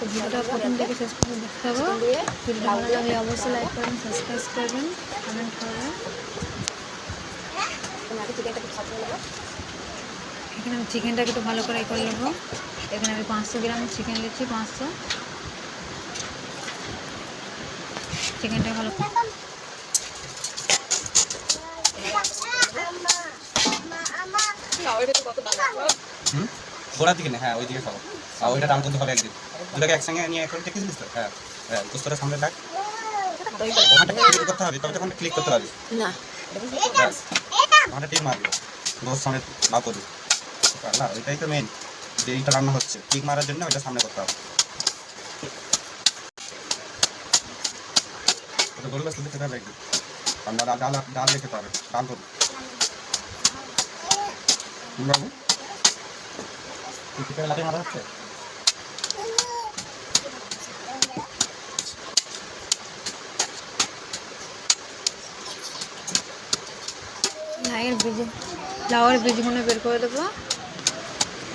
ভিডিওটা প্রথম থেকে শেষ পর্যন্ত দেখতে হবে। ভিডিওটা ভালো লাগলে অবশ্যই লাইক করবেন সাবস্ক্রাইব করবেন কমেন্ট করবেন। এখানে আমি চিকেনটাকে একটু ভালো করে করে নেব। এখানে আমি পাঁচশো গ্রাম চিকেন নিচ্ছি পাঁচশো। চিকেনটা ভালো গোড়ার দিকে না হ্যাঁ ওই দিকে খাব আর ওইটা রান করতে হবে একদিন। দুটাকে একসঙ্গে নিয়ে এখন দেখেছিস তো হ্যাঁ হ্যাঁ গোস্তটা সামনে রাখ। ওখানটা ক্লিক করতে হবে? তবে তখন ক্লিক করতে পারবি। না। ব্যাস। ওখানটা টিক মারবি। গোস্ত সামনে না করবি না ওইটাই তো মেন যে এইটা রান্না হচ্ছে টিক মারার জন্য ওইটা সামনে করতে হবে। ওটা গরু গাছ খেতে হবে একদিন। আমরা ডাল ডাল রেখে পাবে ডাল করব করে হচ্ছে? লাউয়ের বীজ লাউয়ের বীজগুলো বের করে দেবো।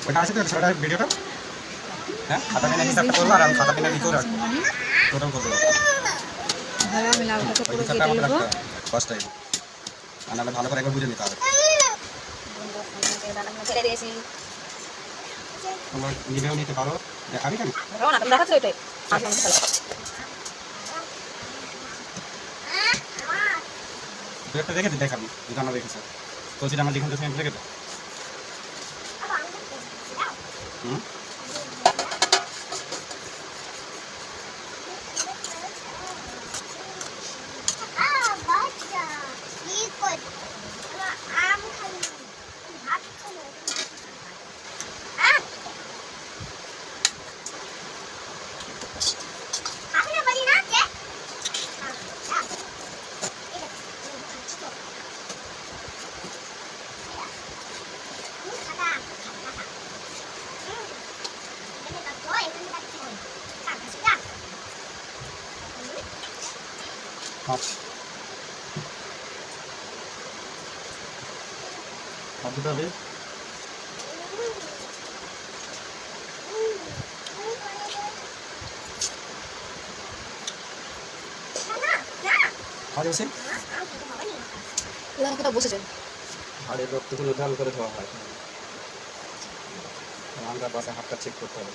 ওটা আছে তো ভিডিওটা? হ্যাঁ খাতা পেনে হিসাবটা করব আর আমি খাতা পেনে লিখেও রাখব টোটাল করব ভালো আমি লাউটাকে পুরো কেটে নেব। ফার্স্ট টাইম আর নাহলে ভালো করে একবার বুঝে নিতে হবে। নিজেও নিতে পারো? দেখাবি কেন না তুমি দেখাচ্ছ ওইটাই আমি খেলা তুই একটা দেখে দেখাবি জানা দেখেছে। তো আমার সেখানে দেখে দে। হুম? আচ্ছা হাত দিতে হবে আর এসে এখানে কোথাও বসেছেন হাড়ের রক্তগুলো ঢাল করে দেওয়া হয়। আমরা বাসে হাতটা চেক করতে হবে।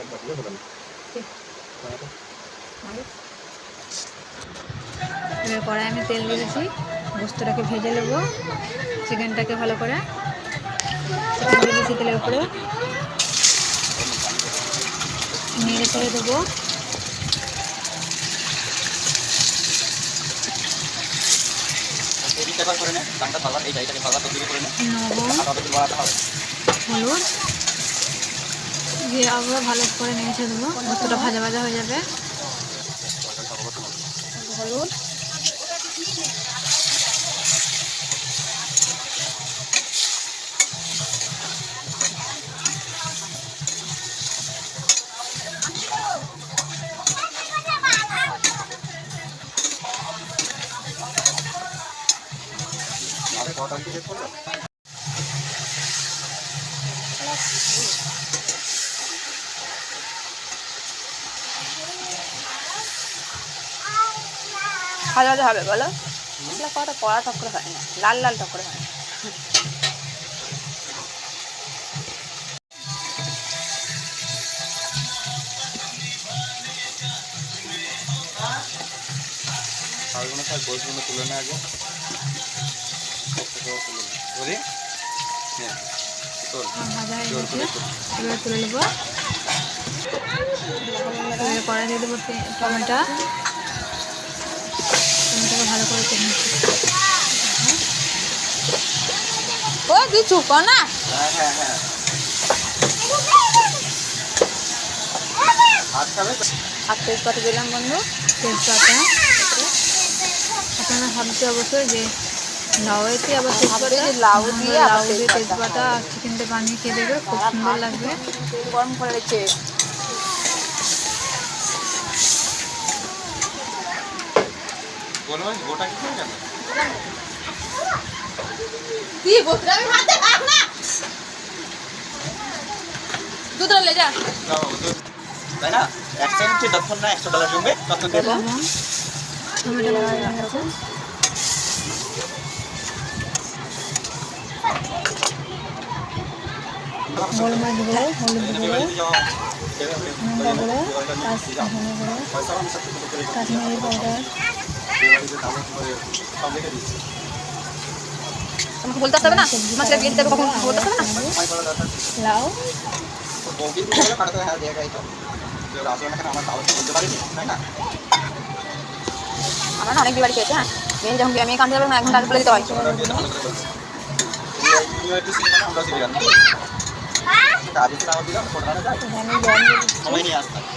একবার হলো না। এবার কড়াই আমি তেল দিয়ে দিয়েছি গোস্তটাকে ভেজে নেব। চিকেনটাকে ভালো করে চিকেন দিয়ে দিয়েছি তেলের উপরে। নেড়ে ছেড়ে দেবো। হলুদ। দিয়ে আবার ভালো করে নেড়ে ছেড়ে দেবো। গোস্তটা ভাজা ভাজা হয়ে যাবে। হলুদ কটা কি চেক করল ভাজা ভাজা হবে বলো? মশলা কড়াটা কড়া টক করে হয় না লাল লাল টক করে হয় না। গোছগুলো তুলে নে আগে। তুলে নে। বুঝলি হ্যাঁ হয়ে এবার তুলে নেব। কড়াই দিয়ে দেবো টমেটো। ভালো করে ও চুপ না। হ্যাঁ হ্যাঁ হ্যাঁ? আর তেজপাতা দিলাম বন্ধু। তেজপাতা। আপনারা ভাবতে অবশ্যই যে লাউয়েতে আবার তেজপাতা লাউ দিয়ে লাউ দিয়ে তেজপাতা। চিকেনটা বানিয়ে খেয়ে দেবে খুব সুন্দর লাগবে। গরম করে রেখে বলো গোটা কি করে কেন তুই আমি না দুধ লে যা না যতক্ষণ না একশো ডলার জমবে দেবো হয়ে হলুদ লঙ্কা কাশ্মীরি পাউডার তোমাকে বলতে হবে না? মাছটা দিয়ে দেবে কখন? বলতে হবে না? লাউ আমরা না অনেক বিবাড়ি খেয়েছি হ্যাঁ? মেয়ে যখন মেয়ে কানতে যাবে না এক ঘণ্টা বলে দিতে হয়। এখানে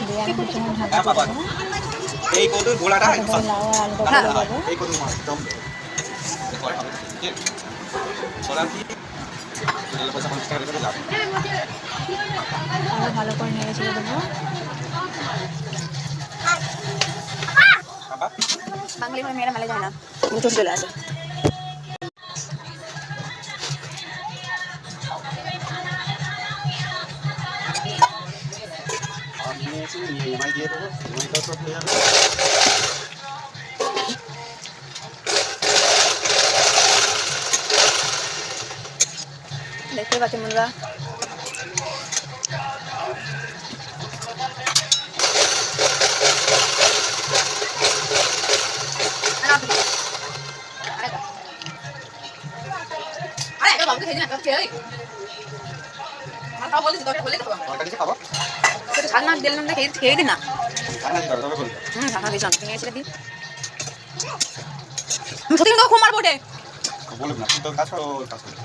দিয়ে আমি হ্যাঁ, এই কদুর গোলাটা আলুটা দিয়ে দেবো এই কদুর মাছ দম পরে ছোলা আরও ভালো করে নেড়ে ছেড়ে দেবো। বাঙালি হয়ে মেয়েরা মেলে যায় না। চলে আসে। আমি নিয়েছি নিয়ে EMI দিয়ে দেবো ইএমআইটাও সব হয়ে যাবে দেখতে পাচ্ছেন বন্ধুরা আরে এটা বাবুকে খেয়ে দিন একটা খেয়ে আমার খাওয়া বলেছি তোকে বলে দেবো তোমার কাছে খাব দিলাম না খেয়ে খেয়ে দিন না। দিয়েছিলাম তুমি আমি সত্যি কিন্তু খুব মারবো ওঠে বলুন না তুমি তো কাজ করো ওর কাজ করো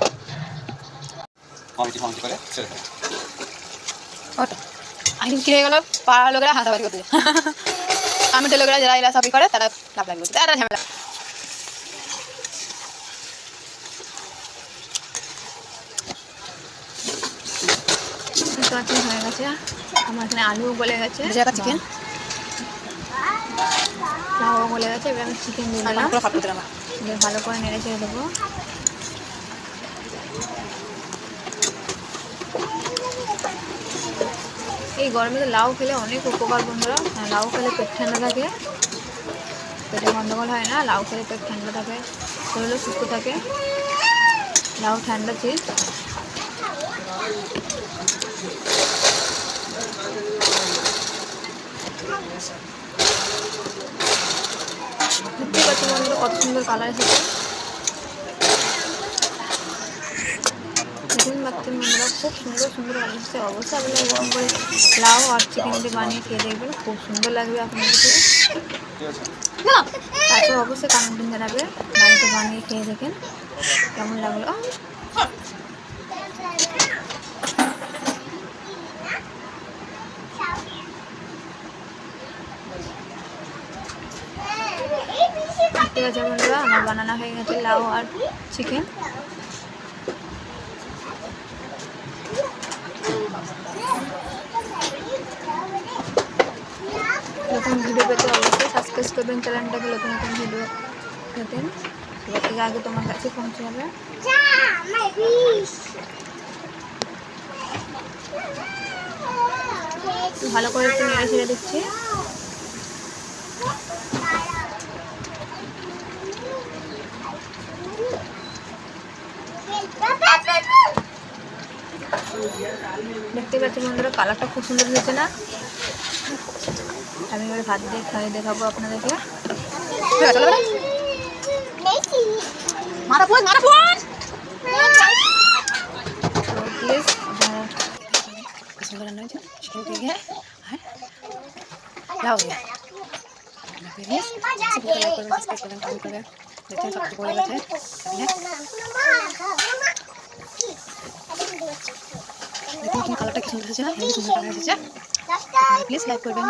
কমিটি কমিটি করে ছেড়ে ওটা আইডিম কি হয়ে গেল? লোকেরা করতে কমিটির লোকেরা যারা এরা সবই করে তারা লাভ লাগবে তারা ঝামেলা। তরকারি হয়ে গেছে। আমার এখানে আলুও গলে গেছে। চিকেন? লাউও গলে গেছে এবার আমি চিকেন দিলাম। দিয়ে ভালো করে নেড়ে ছেড়ে দেবো। এই গরমে তো লাউ খেলে অনেক উপকার বন্ধুরা। হ্যাঁ, লাউ খেলে পেট ঠান্ডা থাকে। পেটে গন্ডগোল হয় না লাউ খেলে পেট ঠান্ডা থাকে শরীরও সুস্থ থাকে। লাউ ঠান্ডা চিজ দেখতে পাচ্ছি বন্ধুরা কত সুন্দর কালার এসেছে পাচ্ছেন বন্ধুরা খুব সুন্দর সুন্দর কালার অবশ্যই আপনারা এরকম করে লাউ আর চিকেন দিয়ে বানিয়ে খেয়ে দেখবেন খুব সুন্দর লাগবে আপনাদেরকে তারপর অবশ্যই কমেন্ট জানাবে বাড়িতে বানিয়ে খেয়ে দেখেন কেমন লাগল? দেখতে পাচ্ছি বন্ধুরা আমার বানানো হয়ে গেছে লাউ আর চিকেন নতুন ভিডিও পেতে অবশ্যই সাবস্ক্রাইব করবেন চ্যানেলটাকে নতুন নতুন ভিডিও পেতেন সবার থেকে আগে তোমার কাছে পৌঁছে যাবে। ভালো করে একটু নেড়ে ছেড়ে দিচ্ছি দেখতে পাচ্ছি বন্ধুরা, কালারটা খুব সুন্দর হয়েছে না? আমি এবারে ভাত দিয়ে খাই, দেখাবো আপনাদেরকে। চলো মারা ফোন মারা ফোন! প্লিজ গেছে দেখুন কালারটা কি সুন্দর না? হেভি সুন্দর কালার এসেছে প্লিজ লাইক করবেন।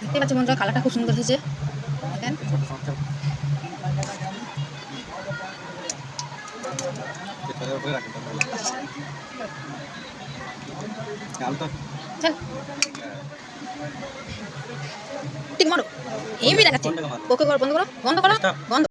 দেখতে পাচ্ছি বন্ধুরা কালারটা খুব সুন্দর হয়েছে। দেখেন। ঠিক মারো। হেভি দেখাচ্ছে। ওকে করো বন্ধ করো। বন্ধ করো. বন্ধ।